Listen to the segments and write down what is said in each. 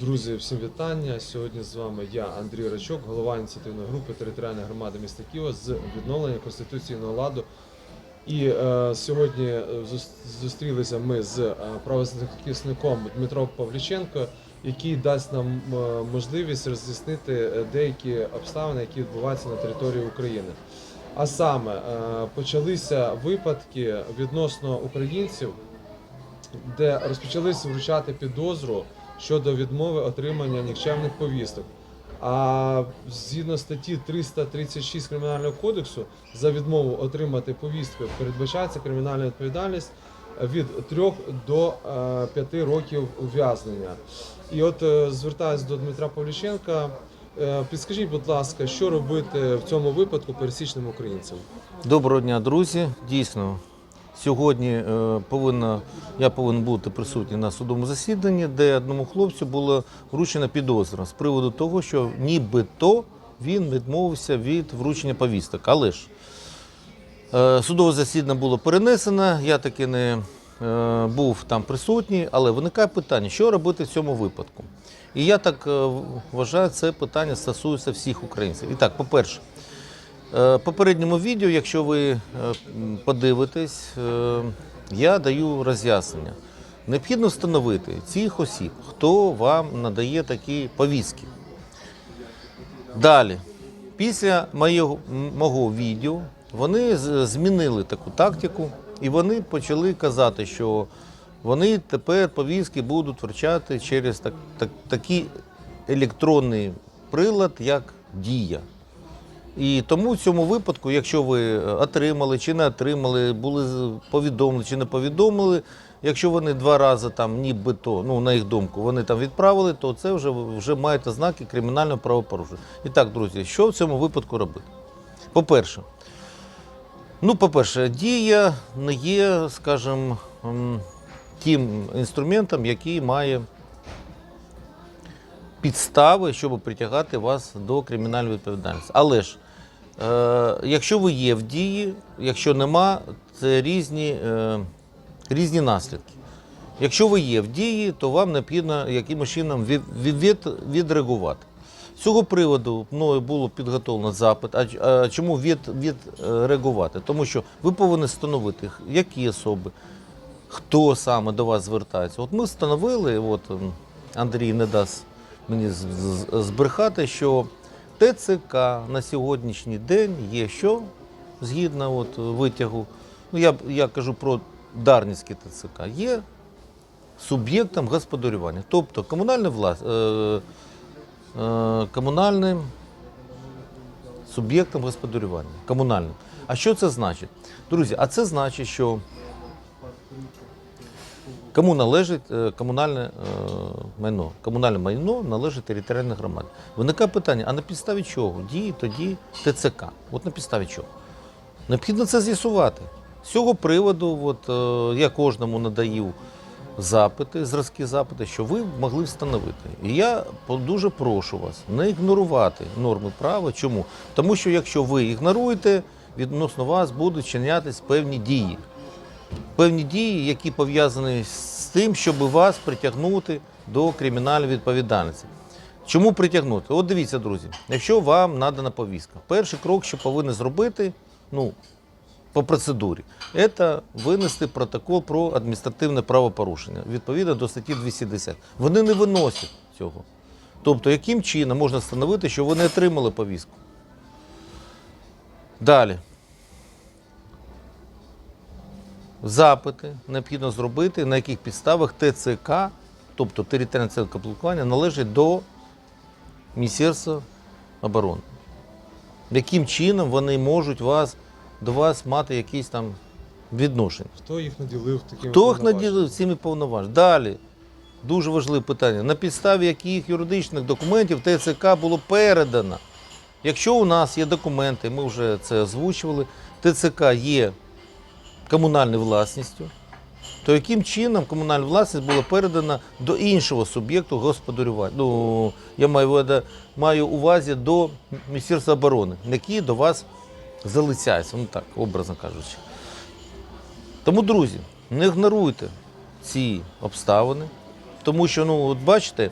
Друзі, всім вітання. Сьогодні з вами я, Андрій Рачок, голова ініціативної групи територіальної громади міста Києва з відновлення конституційного ладу. І е, сьогодні е, зустрілися ми з е, правозахисником Дмитро Павліченко, який дасть нам е, можливість роз'яснити деякі обставини, які відбуваються на території України. А саме е, почалися випадки відносно українців, де розпочалися вручати підозру щодо відмови отримання нікчемних повісток. А згідно статті 336 Кримінального кодексу за відмову отримати повістку передбачається кримінальна відповідальність від 3 до 5 років ув'язнення. І от е, звертаюся до Дмитра Павліченка. Е, Підскажіть, будь ласка, що робити в цьому випадку пересічним українцям? Доброго дня, друзі. Дійсно, сьогодні е, повинна, я повинен бути присутній на судовому засіданні, де одному хлопцю була вручена підозра з приводу того, що нібито він відмовився від вручення повісток. Але ж е, судове засідання було перенесено, я таки не е, був там присутній, але виникає питання, що робити в цьому випадку. І я так вважаю, це питання стосується всіх українців. І так, по-перше, Попередньому відео, якщо ви е, подивитесь, е, я даю роз'яснення. Необхідно встановити цих осіб, хто вам надає такі повістки. Далі, після моєго, мого відео, вони змінили таку тактику і вони почали казати, що вони тепер повістки будуть вручати через так, так, такий електронний прилад, як Дія. І тому в цьому випадку, якщо ви е, отримали чи не отримали, були повідомлені чи не повідомили, якщо вони два рази там нібито, ну на їх думку, вони там відправили, то це вже вже маєте знаки кримінального правопорушення. І так, друзі, що в цьому випадку робити? По-перше, ну, по-перше, дія не є, скажімо, тим інструментом, який має підстави, щоб притягати вас до кримінальної відповідальності. Але ж, е, якщо ви є в дії, якщо нема, це різні, е, різні наслідки. Якщо ви є в дії, то вам необхідно якимось чином від, від, відреагувати. З цього приводу мною було підготовлено запит. А, чому від, відреагувати? Тому що ви повинні встановити, які особи, хто саме до вас звертається. От ми встановили, от Андрій не дасть мені збрехати, що ТЦК на сьогоднішній день є що згідно от витягу. Ну я, я кажу про Дарницький ТЦК, є суб'єктом господарювання, тобто комунальне влас... е, е, комунальним суб'єктом господарювання. Комунальним. А що це значить? Друзі, а це значить, що Кому належить е, комунальне е, майно? Комунальне майно належить територіальній громаді. Виникає питання: а на підставі чого? Дії тоді ТЦК. От на підставі чого? Необхідно це з'ясувати. З цього приводу, от, е, я кожному надаю запити, зразки запити, що ви могли встановити. І я дуже прошу вас не ігнорувати норми права. Чому? Тому що якщо ви ігноруєте, відносно вас будуть чинятись певні дії певні дії, які пов'язані з тим, щоб вас притягнути до кримінальної відповідальності. Чому притягнути? От дивіться, друзі, якщо вам надана повістка, перший крок, що повинні зробити, ну, по процедурі, це винести протокол про адміністративне правопорушення відповідно до статті 210. Вони не виносять цього. Тобто, яким чином можна встановити, що вони отримали повістку? Далі. Запити необхідно зробити, на яких підставах ТЦК, тобто територіальне центр комплектування, належить до Міністерства оборони. Яким чином вони можуть вас, до вас мати якісь там відношення? Хто їх наділив такими Хто їх наділив цими повноваженнями? Далі. Дуже важливе питання. На підставі яких юридичних документів ТЦК було передано? Якщо у нас є документи, ми вже це озвучували, ТЦК є комунальною власністю, то яким чином комунальна власність була передана до іншого суб'єкту господарювання? Ну, я маю, маю увазі до Міністерства оборони, який до вас залицяється, ну так, образно кажучи. Тому, друзі, не ігноруйте ці обставини, тому що, ну, от бачите,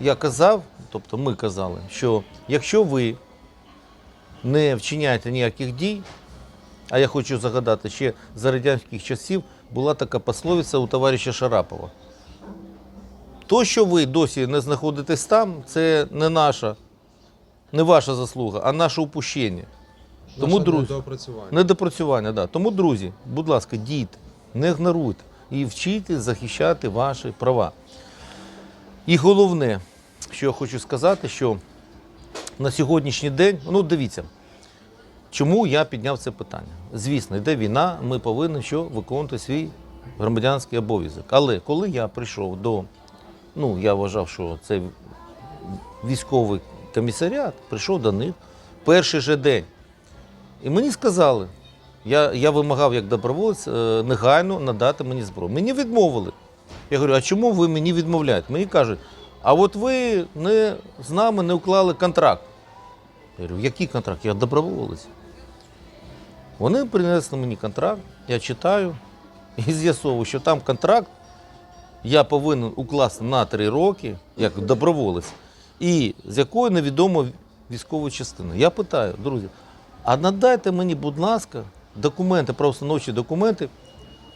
я казав, тобто ми казали, що якщо ви не вчиняєте ніяких дій, а я хочу загадати, ще за радянських часів була така пословиця у товариша Шарапова. То, що ви досі не знаходитесь там, це не наша, не ваша заслуга, а наше упущення. Тому, Наше друзі, недоопрацювання. Недопрацювання, да. Тому, друзі, будь ласка, дійте, не ігноруйте і вчіть захищати ваші права. І головне, що я хочу сказати, що на сьогоднішній день, ну дивіться, чому я підняв це питання. Звісно, йде війна, ми повинні що виконувати свій громадянський обов'язок. Але коли я прийшов до, ну я вважав, що це військовий комісаріат, прийшов до них перший же день. І мені сказали, я, я вимагав як доброволець е, негайно надати мені зброю. Мені відмовили. Я говорю, а чому ви мені відмовляєте? Мені кажуть, а от ви не, з нами не уклали контракт. Я говорю, який контракт? Я доброволець. Вони принесли мені контракт, я читаю і з'ясовую, що там контракт я повинен укласти на три роки, як доброволець, і з якої невідомо військової частини. Я питаю, друзі, а надайте мені, будь ласка, документи, правоустановчі документи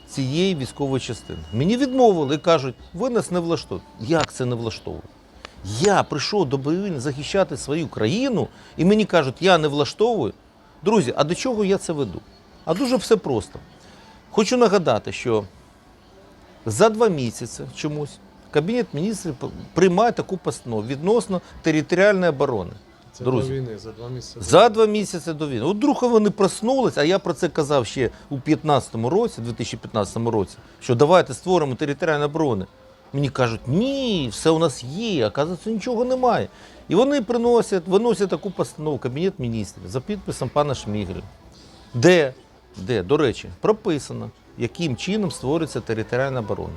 цієї військової частини. Мені відмовили і кажуть, ви нас не влаштовуєте. Як це не влаштовує? Я прийшов до добровільно захищати свою країну, і мені кажуть, я не влаштовую. Друзі, а до чого я це веду? А дуже все просто. Хочу нагадати, що за два місяці чомусь Кабінет міністрів приймає таку постанову відносно територіальної оборони. Це друзі. до війни, за два місяці. За два місяці до війни. От вдруг вони проснулись, а я про це казав ще у 2015 році, 2015 році, що давайте створимо територіальну оборону. Мені кажуть, ні, все у нас є, а нічого немає. І вони приносять, виносять таку постанову Кабінет міністрів за підписом пана Шмігеля, де, де, до речі, прописано, яким чином створюється територіальна оборона.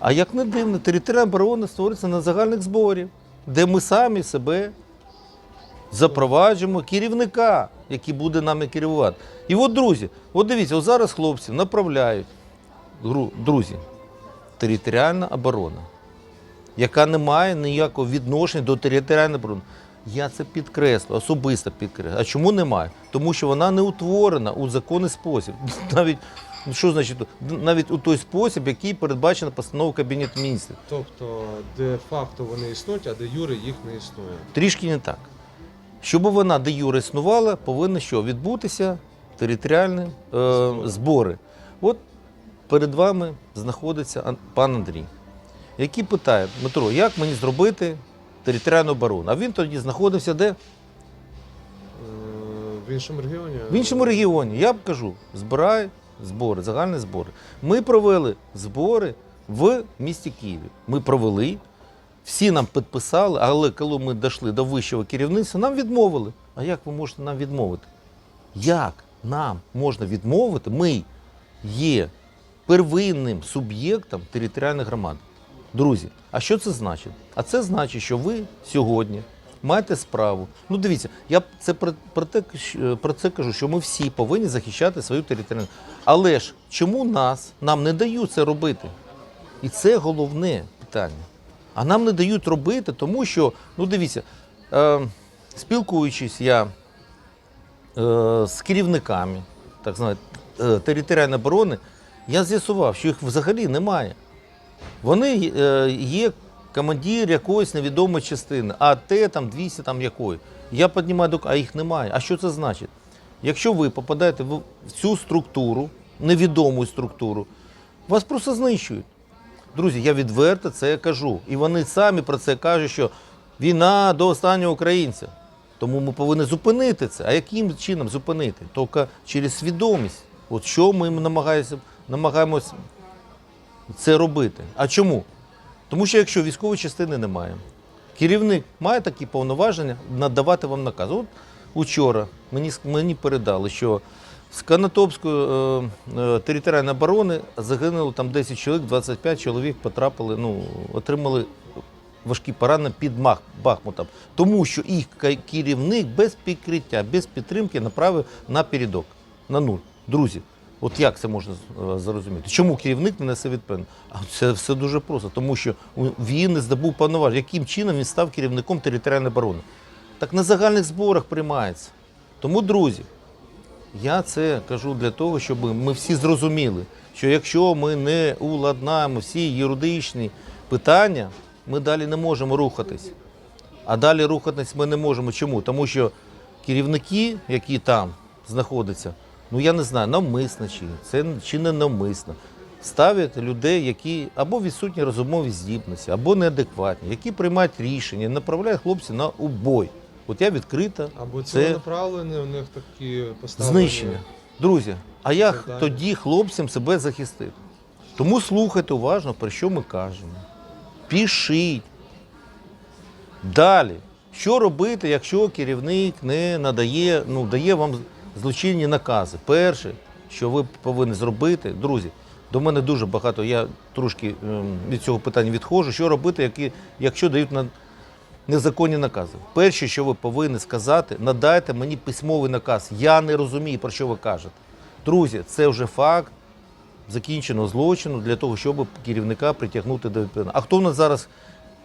А як не дивно, територіальна оборона створюється на загальних зборів, де ми самі себе запроваджуємо керівника, який буде нами керувати. І от, друзі, от дивіться, от зараз хлопців направляють, друзі, територіальна оборона, яка не має ніякого відношення до територіальної оборони. Я це підкреслю, особисто підкреслю. А чому немає? Тому що вона не утворена у законний спосіб. Навіть що значить навіть у той спосіб, який передбачено постановою Кабінету міністрів. Тобто, де факто вони існують, а де юри їх не існує. Трішки не так. Щоб вона де юре існувала, повинні що? Відбутися територіальні е, збори. От перед вами знаходиться пан Андрій, який питає, Дмитро, як мені зробити територіальну оборону? А він тоді знаходився де? В іншому регіоні. В іншому регіоні. Я б кажу, збирай збори, загальні збори. Ми провели збори в місті Києві. Ми провели, всі нам підписали, але коли ми дійшли до вищого керівництва, нам відмовили. А як ви можете нам відмовити? Як нам можна відмовити? Ми є первинним суб'єктом територіальної громади. Друзі, а що це значить? А це значить, що ви сьогодні маєте справу. Ну дивіться, я це про, про, те, про це кажу, що ми всі повинні захищати свою територіальну. Але ж чому нас нам не дають це робити? І це головне питання. А нам не дають робити, тому що, ну дивіться, е, спілкуючись я е, з керівниками так званої е, територіальної оборони, я з'ясував, що їх взагалі немає. Вони е, є командир якоїсь невідомої частини, а те там 200 там якої. Я піднімаю до а їх немає. А що це значить? Якщо ви попадаєте в цю структуру, невідому структуру, вас просто знищують. Друзі, я відверто це кажу. І вони самі про це кажуть, що війна до останнього українця. Тому ми повинні зупинити це. А яким чином зупинити? Тільки через свідомість. От що ми намагаємося, намагаємось це робити. А чому? Тому що якщо військової частини немає, керівник має такі повноваження надавати вам наказ. От учора мені, мені передали, що з Канатопської е, е, територіальної оборони загинуло там 10 чоловік, 25 чоловік потрапили, ну, отримали важкі поранення під Мах, Бахмутом. Тому що їх керівник без прикриття, без підтримки направив на передок, на нуль. Друзі, От як це можна е, зрозуміти? Чому керівник не несе відповідальність? А це все дуже просто, тому що він не здобув повноважень. Яким чином він став керівником територіальної оборони? Так на загальних зборах приймається. Тому, друзі, я це кажу для того, щоб ми всі зрозуміли, що якщо ми не уладнаємо всі юридичні питання, ми далі не можемо рухатись. А далі рухатись ми не можемо. Чому? Тому що керівники, які там знаходяться, ну я не знаю, навмисно чи це чи не навмисно, ставлять людей, які або відсутні розумові здібності, або неадекватні, які приймають рішення, направляють хлопців на убой. От я відкрита. Або це ціленаправлені, у них такі поставлені. знищення. Друзі, а як тоді хлопцям себе захистити? Тому слухайте уважно, про що ми кажемо. Пішіть. Далі. Що робити, якщо керівник не надає, ну, дає вам злочинні накази? Перше, що ви повинні зробити, друзі, до мене дуже багато, я трошки ем, від цього питання відходжу. Що робити, які, якщо дають на незаконні накази? Перше, що ви повинні сказати, надайте мені письмовий наказ. Я не розумію, про що ви кажете. Друзі, це вже факт закінченого злочину для того, щоб керівника притягнути до відповідальності. А хто в нас зараз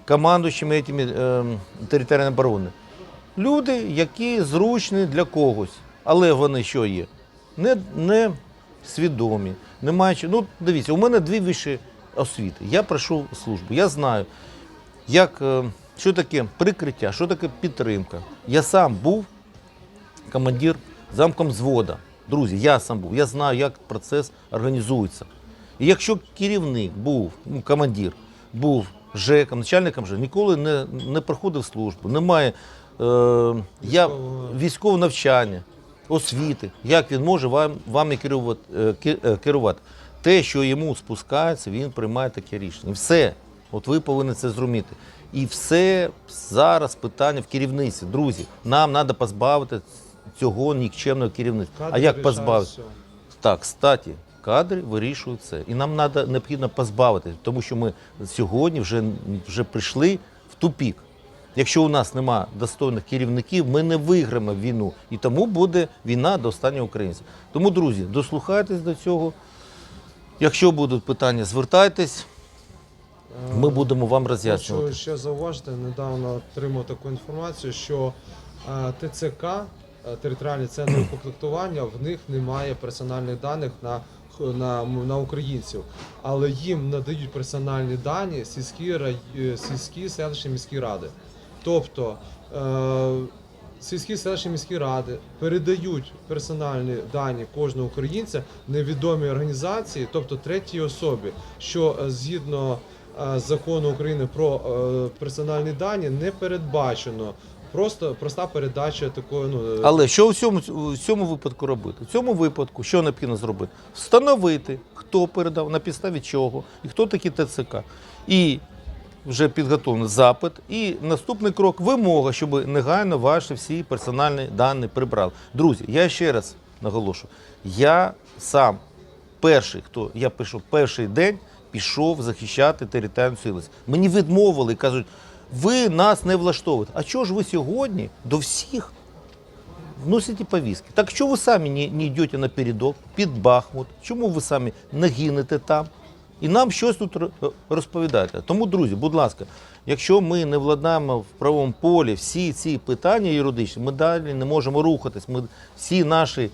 командуючими е, територіальної оборони? Люди, які зручні для когось, але вони що є? Не, не свідомі, не маючи. Ну, дивіться, у мене дві вищі освіти. Я пройшов службу, я знаю, як, е, що таке прикриття, що таке підтримка. Я сам був командир замком звода. Друзі, я сам був, я знаю, як процес організується. І якщо керівник був, ну, командир, був ЖЕКом, начальником ЖЕК, ніколи не, не проходив службу, немає е, я, військового навчання, освіти, як він може вам, вами керувати, е, е, керувати? Те, що йому спускається, він приймає таке рішення. Все. От ви повинні це зрозуміти. І все зараз питання в керівництві. Друзі, нам треба позбавити цього нікчемного керівництва. Кадри а як позбавити? все. Так, кстати, кадри вирішують це. І нам надо, необхідно позбавити, тому що ми сьогодні вже, вже прийшли в тупік. Якщо у нас нема достойних керівників, ми не виграємо війну. І тому буде війна до останнього українця. Тому, друзі, дослухайтесь до цього. Якщо будуть питання, звертайтесь, ми будемо вам Хочу роз'яснювати. ще зауважити, недавно отримав таку інформацію, що е, ТЦК, е, територіальні центри комплектування, в них немає персональних даних на, на, на українців, але їм надають персональні дані сільські, рай- е, сільські селищні міські ради. Тобто е, сільські селищні міські ради передають персональні дані кожного українця невідомій організації, тобто третій особі, що е, згідно е, закону України про персональні дані не передбачено. Просто проста передача такої ну Але що в цьому, в цьому випадку робити? В цьому випадку що необхідно зробити? Встановити, хто передав, на підставі чого і хто такі ТЦК. І вже підготовлений запит. І наступний крок вимога, щоб негайно ваші всі персональні дані прибрали. Друзі, я ще раз наголошую, я сам перший, хто я пишу перший день, пішов захищати територіальну цілісність. Мені відмовили і кажуть, ви нас не влаштовуєте. А чого ж ви сьогодні до всіх вносите повістки? Так що ви самі не, не йдете на передок під Бахмут? Чому ви самі не гинете там? І нам щось тут ро- розповідаєте. Тому, друзі, будь ласка, якщо ми не владнаємо в правовому полі всі ці питання юридичні, ми далі не можемо рухатись. Ми всі наші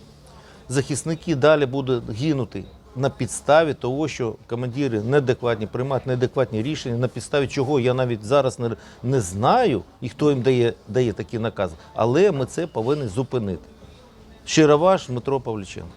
захисники далі будуть гинути на підставі того, що командири неадекватні приймають неадекватні рішення, на підставі чого я навіть зараз не, не знаю і хто їм дає, дає такі накази. Але ми це повинні зупинити. Щиро ваш Дмитро Павліченко.